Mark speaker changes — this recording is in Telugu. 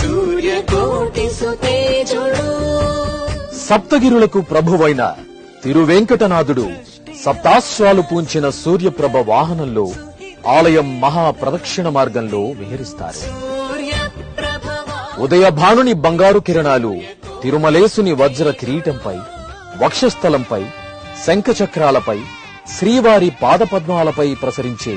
Speaker 1: సూర్యకోటి సుతేజుడు.
Speaker 2: సప్తగిరులకు ప్రభువైన తిరువెంకటనాథుడు సప్తాశ్వాలు పూంచిన సూర్యప్రభ వాహనంలో ఆలయం మహా ప్రదక్షిణ మార్గంలో విహరిస్తారు. ఉదయ భానుని బంగారు కిరణాలు తిరుమలేసుని వజ్ర కిరీటంపై వక్షస్థలంపై శంఖచక్రాలపై శ్రీవారి పాదపద్మాలపై ప్రసరించే